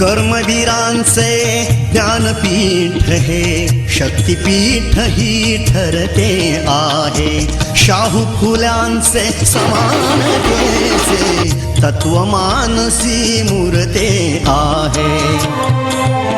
कर्मवीरांचे ज्ञानपीठ हे शक्तीपीठ ही ठरते आहे. शाहू फुल्यांचे समानतेचे तत्वमानसी मूर्ते आहे.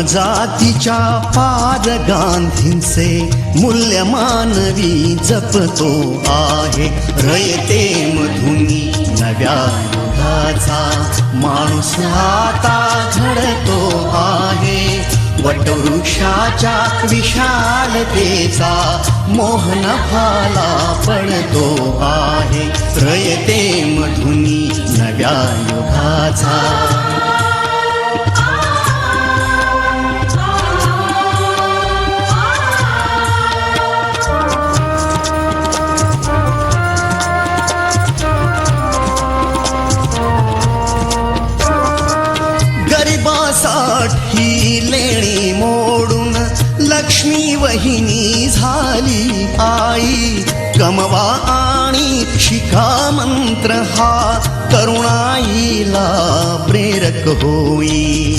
जातीच्या पाद गांधींचे मूल्य मानवी जपतो आहे. रयते मधुनी नव्या युगाचा माणूस आता घडतो आहे. वटवृक्षाच्या विशालतेचा मोहन फाला पडतो आहे. रयते मधुनी नव्या युगाचा ही लेणी मोडून लक्ष्मी वहिनी झाली आई. कमवा आणि शिका मंत्र हा करुणाईला प्रेरक होई.